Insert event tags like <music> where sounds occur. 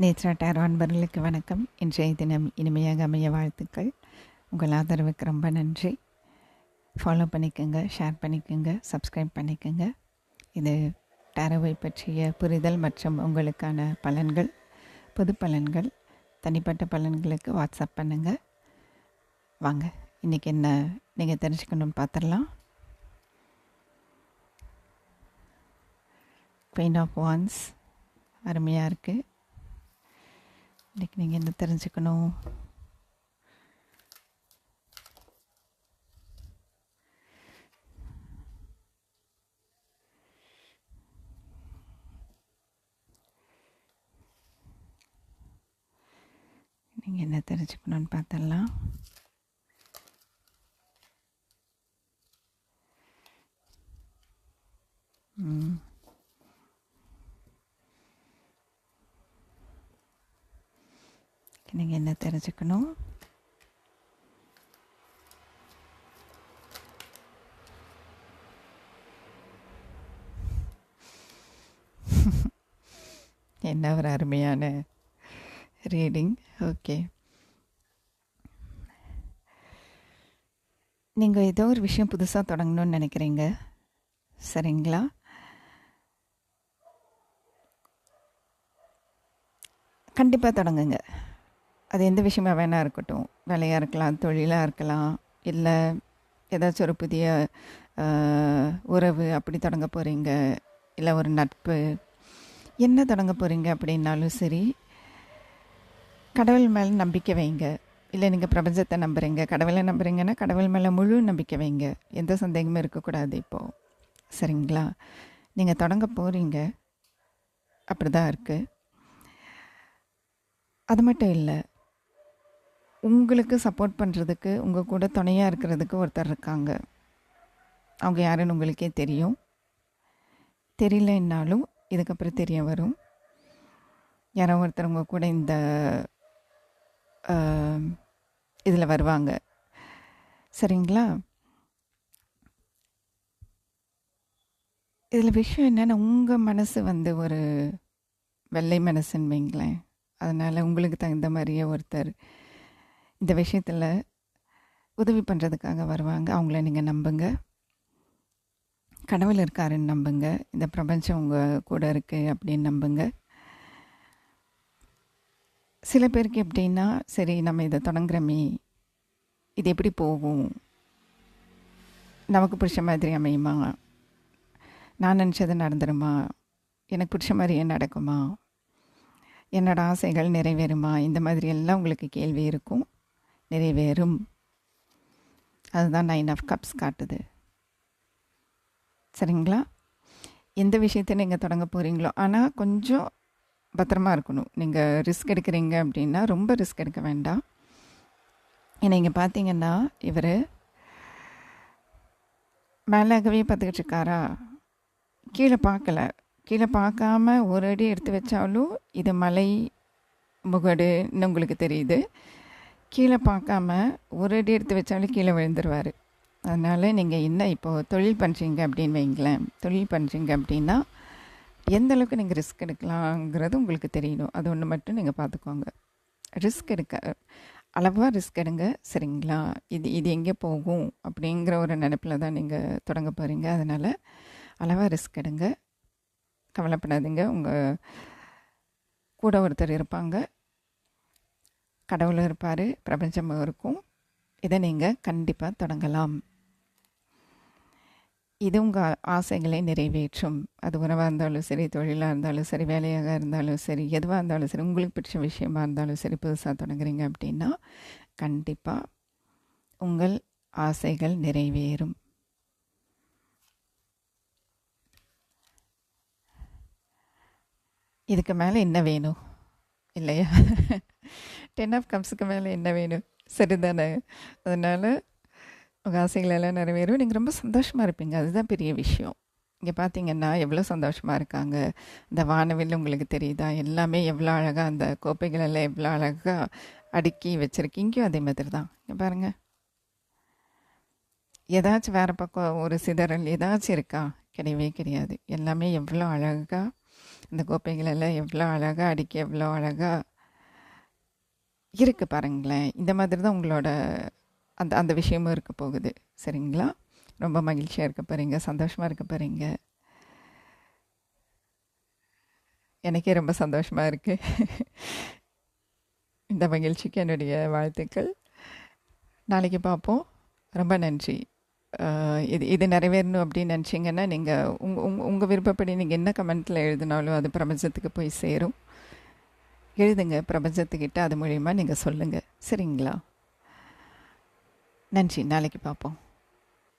நேற்றாட்டார் அன்பர்களுக்கு வணக்கம். இன்றைய தினம் இனிமையாக அமைய வாழ்த்துக்கள். உங்கள் ஆதரவுக்கு ரொம்ப நன்றி. ஃபாலோ பண்ணிக்கோங்க ஷேர் பண்ணிக்கோங்க சப்ஸ்கிரைப் பண்ணிக்கோங்க. இது டேரவை பற்றிய புரிதல் மற்றும் உங்களுக்கான பலன்கள் பொது பலன்கள் தனிப்பட்ட பலன்களுக்கு வாட்ஸ்அப் பண்ணுங்கள் வாங்க இன்றைக்கி என்ன நீங்கள் தெரிஞ்சுக்கணும்னு பார்த்துடலாம் குயின் ஆஃப் வான்ஸ் அருமையாக இருக்குது இன்றைக்கி நீங்கள் என்ன தெரிஞ்சுக்கணும்? நீங்கள் என்ன தெரிஞ்சுக்கணும்னு பார்த்தரலாம் ம். நீங்கள் என்ன தெரிஞ்சுக்கணும்? <laughs> என்ன ஒரு அருமையான ரீடிங் ஓகே நீங்கள் ஏதோ ஒரு விஷயம் புதுசாக தொடங்கணும்னு நினைக்கிறீங்க. சரிங்களா? கண்டிப்பாக தொடங்குங்க. அது எந்த விஷயமா வேணா இருக்கட்டும். வேலையாக இருக்கலாம் தொழிலாக இருக்கலாம் இல்லை ஏதாச்சும் ஒரு புதிய உறவு அப்படி தொடங்க போகிறீங்க இல்லை ஒரு நட்பு என்ன தொடங்க போகிறீங்க அப்படின்னாலும் சரி கடவுள் மேலே நம்பிக்கை வைங்க. இல்லை நீங்கள் பிரபஞ்சத்தை நம்புகிறீங்க கடவுளை நம்புறீங்கன்னா கடவுள் மேலே முழு நம்பிக்கை வைங்க. எந்த சந்தேகமும் இருக்கக்கூடாது இப்போது சரிங்களா? நீங்கள் தொடங்க போகிறீங்க அப்படி தான் இருக்குது அது மட்டும் இல்லை உங்களுக்கு சப்போர்ட் பண்ணுறதுக்கு உங்கள் கூட துணையாக இருக்கிறதுக்கு ஒருத்தர் இருக்காங்க. அவங்க யாருன்னு உங்களுக்கே தெரியும். தெரியலன்னாலும் இதுக்கப்புறம் தெரிய வரும். யாரோ ஒருத்தர் உங்கள் கூட இந்த இதில் வருவாங்க. சரிங்களா? இதில் விஷயம் என்னென்னா உங்கள் மனசு வந்து ஒரு வெள்ளை மனசுன்னு வைங்களேன். அதனால் உங்களுக்கு தகுந்த மாதிரியே ஒருத்தர் இந்த விஷயத்தில் உதவி பண்ணுறதுக்காக வருவாங்க. அவங்கள நீங்கள் நம்புங்க. கடவுள் இருக்காருன்னு நம்புங்க. இந்த பிரபஞ்சம் உங்கள் கூட இருக்குது அப்படின்னு நம்புங்க. சில பேருக்கு எப்படின்னா சரி நம்ம இதை தொடங்குறோமே. இது எப்படி போகும்? நமக்கு பிடிச்ச மாதிரி அமையுமா? நான் நினச்சது நடந்துருமா? எனக்கு பிடிச்ச மாதிரியே நடக்குமா? என்னோட ஆசைகள் நிறைவேறுமா? இந்த மாதிரி எல்லாம் உங்களுக்கு கேள்வி இருக்கும். நிறைவேறும். அதுதான் நைன் ஆஃப் கப்ஸ் காட்டுது. சரிங்களா? எந்த விஷயத்தை நீங்கள் தொடங்க போகிறீங்களோ ஆனால் கொஞ்சம் பத்திரமா இருக்கணும். நீங்கள் ரிஸ்க் எடுக்கிறீங்க அப்படின்னா ரொம்ப ரிஸ்க் எடுக்க வேண்டாம். ஏன்னா இங்கே பார்த்தீங்கன்னா இவர் மேலாகவே பார்த்துக்கிட்டு இருக்காரா? கீழே பார்க்கல. கீழே பார்க்காம ஒரு அடி எடுத்து வச்சாலும் இது மலை முகடுன்னு உங்களுக்கு தெரியுது. கீழே பார்க்காம ஒரு அடி எடுத்து வச்சாலும் கீழே விழுந்துருவார். அதனால் நீங்கள் என்ன இப்போது தொழில் பண்ணுறீங்க அப்படின்னு வைங்களேன். தொழில் பண்ணுறீங்க அப்படின்னா எந்த அளவுக்கு நீங்கள் ரிஸ்க் எடுக்கலாங்கிறது உங்களுக்கு தெரியணும். அது ஒன்று மட்டும் நீங்கள் பார்த்துக்கோங்க. ரிஸ்க் எடுக்க அளவாக ரிஸ்க் எடுங்க. சரிங்களா? இது இது எங்கே போகும் அப்படிங்கிற ஒரு நினைப்பில் தான் நீங்கள் தொடங்க போகிறீங்க அதனால் அளவாக ரிஸ்க் எடுங்க. கவலைப்படாதீங்க. உங்கள் கூட ஒருத்தர் இருப்பாங்க. கடவுள் இருப்பார் பிரபஞ்சம் இருக்கும். இதை நீங்கள் கண்டிப்பாக தொடங்கலாம். இது உங்கள் ஆசைகளை நிறைவேற்றும். அது உறவாக இருந்தாலும் சரி தொழிலாக இருந்தாலும் சரி வேலையாக இருந்தாலும் சரி எதுவாக இருந்தாலும் சரி உங்களுக்கு பிடிச்ச விஷயமா இருந்தாலும் சரி புதுசாக தொடங்குறீங்க அப்படின்னா கண்டிப்பாக உங்கள் ஆசைகள் நிறைவேறும். இதுக்கு மேலே என்ன வேணும்? இல்லையா? டென் ஆஃப் கப்ஸுக்கு மேலே என்ன வேணும்? சரிதானே? அதனால் உங்கள் ஆசைகள் எல்லாம் நிறைவேறும். நீங்கள் ரொம்ப சந்தோஷமாக இருப்பீங்க. அதுதான் பெரிய விஷயம். இங்கே பார்த்தீங்கன்னா எவ்வளோ சந்தோஷமாக இருக்காங்க? இந்த வானவில் உங்களுக்கு தெரியுதா? எல்லாமே எவ்வளோ அழகாக அந்த கோப்பைகள் எல்லாம் எவ்வளோ அழகாக அடுக்கி வச்சுருக்கு. இங்கேயும் அதே மாதிரி தான் இங்கே பாருங்கள் ஏதாச்சும் வேறு பக்கம் ஒரு சிதறல் ஏதாச்சும் இருக்கா? கிடையவே கிடையாது. எல்லாமே எவ்வளோ அழகாக இந்த கோப்பைகளெல்லாம் எவ்வளோ அழகாக அடுக்கி எவ்வளோ அழகாக இருக்கு பாருங்களேன். இந்த மாதிரி தான் உங்களோட அந்த அந்த விஷயமும் இருக்க போகுது. சரிங்களா? ரொம்ப மகிழ்ச்சியாக இருக்க போகிறீங்க சந்தோஷமாக இருக்க போகிறீங்க எனக்கே ரொம்ப சந்தோஷமாக இருக்குது இந்த மகிழ்ச்சிக்கு என்னுடைய வாழ்த்துக்கள். நாளைக்கு பார்ப்போம். ரொம்ப நன்றி. இது இது நிறைவேறணும் அப்படின்னு நினச்சிங்கன்னா நீங்கள் உங் உங் உங்கள் விருப்பப்படி நீங்கள் என்ன கமெண்ட்டில் எழுதினாலும் அது பிரபஞ்சத்துக்கு போய் சேரும். எழுதுங்க. பிரபஞ்சத்துக்கிட்ட அது மூலிமா நீங்கள் சொல்லுங்கள் சரிங்களா? நன்றி. நாளைக்கு பார்ப்போம்.